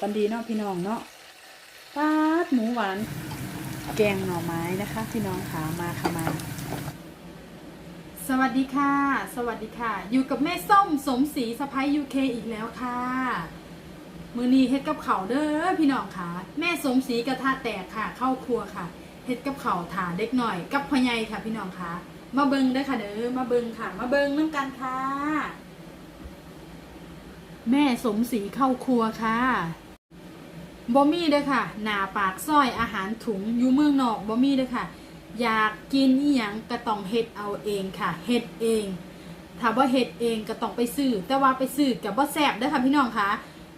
กันดีเนาะพี่น้องเนาะปาดหมูหวาน แกงหน่อไม้นะคะ พี่น้องขามาค่ะมา สวัสดีค่ะ สวัสดีค่ะ อยู่กับแม่ส้มสมศรีสะพ้ายยูเคอีกแล้วค่ะ มือนี้เฮ็ดกับเขาเด้อพี่น้องค่ะ แม่สมศรีกระทะแตกค่ะ เข้าครัวค่ะเฮ็ดกับเขาถาเด็กหน่อย กับพ่อใหญ่ค่ะ พี่น้องค่ะ มาเบิงเด้อค่ะเด้อมาเบิงค่ะ มาเบิงน้ำกันค่ะ แม่สมศรีเข้าครัวค่ะ บอมี่เด้อค่ะ หนาปากซ้อยอาหารถุงอยู่เมืองนอกบอมี่เด้อค่ะ อยากกินอีหยังก็ต้องเฮ็ดเอาเองค่ะเฮ็ดเองถ้าบ่เฮ็ดเองก็ต้องไปซื้อแต่ว่าไปซื้อกับบ่แซ่บเด้อค่ะพี่น้องค่ะ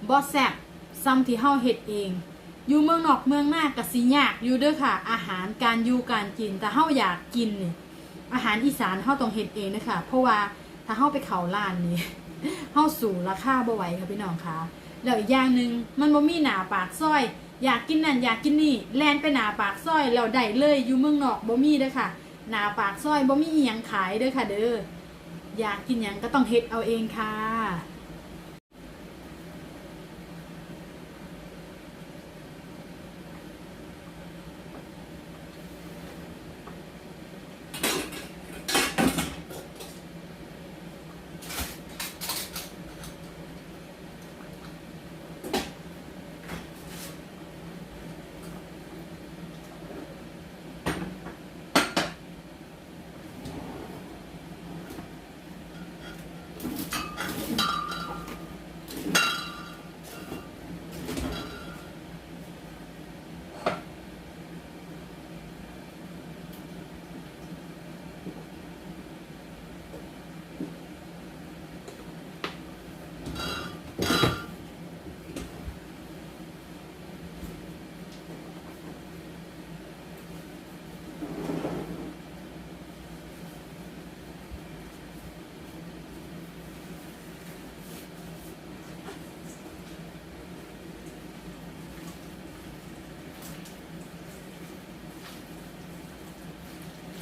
บ่แซ่บซ้ำที่เฮาเฮ็ดเอง อยู่เมืองนอกเมืองหน้าก็สิยากอยู่เด้อค่ะ อาหารการอยู่การกินแต่เฮาอยากกินนี่อาหารอีสานเฮาต้องเฮ็ดเองนะคะเพราะว่าถ้าเฮาไปเขาร้านนี่เฮาสู่ราคาบ่ไหวค่ะพี่น้องค่ะ แล้วอีกอย่างหนึ่งมันบ่มีหนาปากซอย อยากกินนั่นอยากกินนี่แลนไปหนาปากซอยแล้วได้เลยอยู่เมืองนอกบ่มีเด้อค่ะ หนาปากซอยบ่มีอีหยังขายเด้อค่ะ เด้ออยากกินหยังก็ต้องเฮ็ดเอาเองค่ะ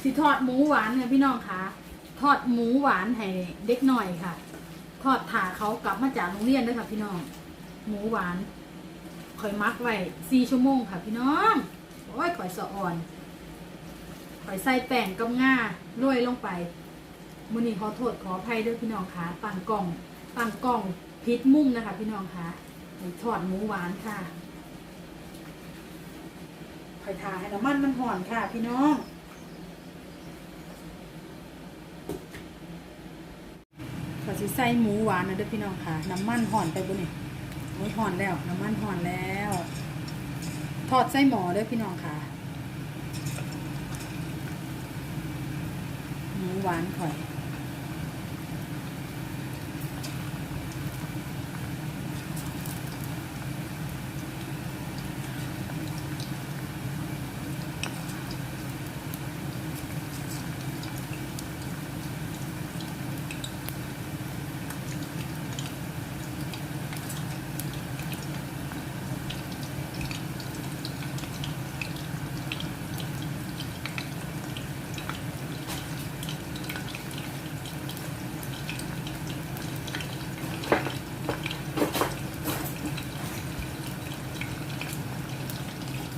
สิทอดหมูหวานค่ะพี่น้องคะทอดหมูหวานให้เด็กหน่อยค่ะ ทอดถ่าเขากลับมาจากโรงเรียนด้วยค่ะ พี่น้อง หมูหวานข่อยมักไว้สี่ชั่วโมงค่ะ พี่น้องโอ้ยข่อยสะอ่อนข่อยใส่แป้งกับง่าโรยลงไปมื้อนี้ขอโทษขออภัยด้วยพี่น้องคะตั้งกล่องตั้งกล่องพิษมุมนะคะ พี่น้องคะทอดหมูหวานค่ะข่อยทาให้น้ำมันมันห่อนค่ะ พี่น้อง ก็ สิใส่หมูหวานนะเด้อพี่น้องค่ะ น้ำมันห่อนไปบ่นี่โอ้ยห่อนแล้ว น้ำมันห่อนแล้ว ทอดใส่หมอเด้อพี่น้องค่ะ หมูหวานข่อย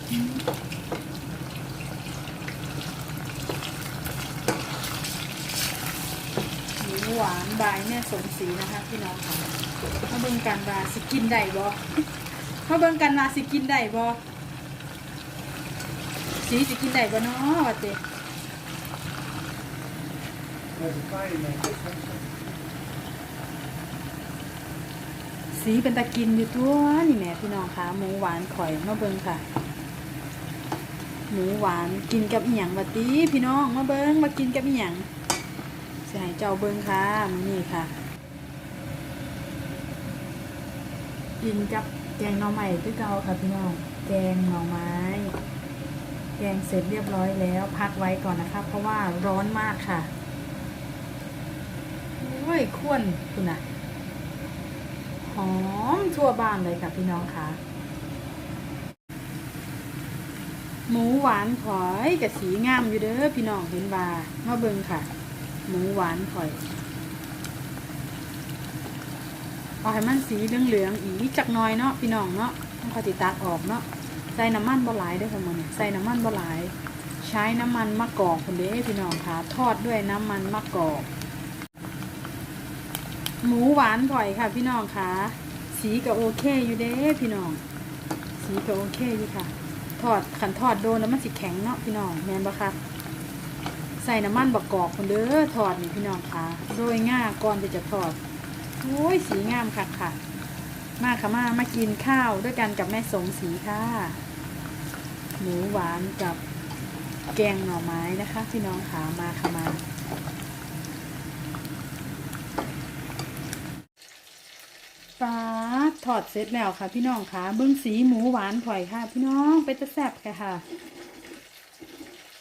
หมูห วานบายแม่สมศรีนะคะพี่น้องค่ะมาเบิ่งกันว่าสิกินได้บ่มาเบิ่งกันว่าสิกินได้บ่สีสิกินได้บ่เนาะว่าเต There's a fire there. สีเป็นตะกินอยู่ตัวนี่แม่พี่น้องค่ะหมูหวานข่อยมาเบิ่งค่ะหมูหวานกินกับอีหยังบัดนี้พี่น้องมาเบิ่งมากินกับอีหยัง ให้เจ้าเบิ่งค่ะมือนี้ค่ะกินกับแกงหน่อไม้คือเก่าค่ะพี่น้อง แกงหน่อไม้ แกงเสร็จเรียบร้อยแล้ว พักไว้ก่อนนะคะ เพราะว่าร้อนมากค่ะโอ้ยข้วนคุณอะหอมทั่วบ้านเลยค่ะพี่น้องค่ะ หมูหวานขอยกับสีงามอยู่เด้อพี่น้องเห็นบามาเบิ่งค่ะ หมูหวานข่อยเอาให้มันสีเหลืองๆอีกจักน่อยเนาะพี่น้องเนาะต้องคอยติดตากออกเนาะใส่น้ำมันบ่หลายด้วยค่ะมันใส่น้ำมันบ่หลาย ใช้น้ำมันมะกอกคนเด้พี่น้องค่ะทอดด้วยน้ำมันมะกอก หมูหวานก่อยค่ะ พี่น้องค่ะ สีก็โอเคอยู่เด้พี่น้อง สีก็โอเคอยู่ค่ะ ทอดขันทอดโดนแล้วมันสิแข็งเนาะพี่น้องแมนบ่คะ ใส่น้ำมันบะกอกคนเด้อทอดนี่พี่น้องค่ะโรยง่าก่อนที่จะทอดโอ้ยสีงามค่ะค่ะ มาค่ะมามากินข้าวด้วยกันกับแม่สมศรีค่ะ หมูหวานกับแกงหน่อไม้นะคะ พี่น้องค่ะมาค่ะมาปลาถอดเสร็จแล้วค่ะ พี่น้องค่ะเบิ้องสีหมูหวานข่อยค่ะ พี่น้องเป็นตะแซ่บค่ค่ะ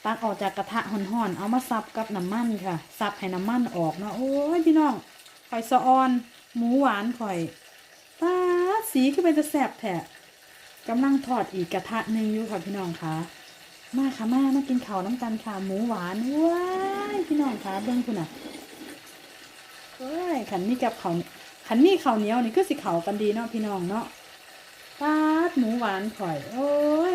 ตักออกจากกระทะห่อนๆ เอามาซับกับน้ำมันค่ะ ซับให้น้ำมันออกเนาะ โอ้ยพี่น้องข่อยสะออน หมูหวานข่อยปลาสีก็เป็นตะแซ่บแท้กำลังทอดอีกกระทะหนึ่งอยู่ค่ะพี่น้องค่ะ มาค่ะมามากินข้าวน้ำกันค่ะหมูหวานว้ายพี่น้องค่ะเบิ้องคุณอะเอ้ยขันนี่กับเขาวขันนี่ข้าวเหนียวนี่ก็สิเขากันดีเนาะพี่น้องเนาะปาดหมูหวานข่อย โอ้ย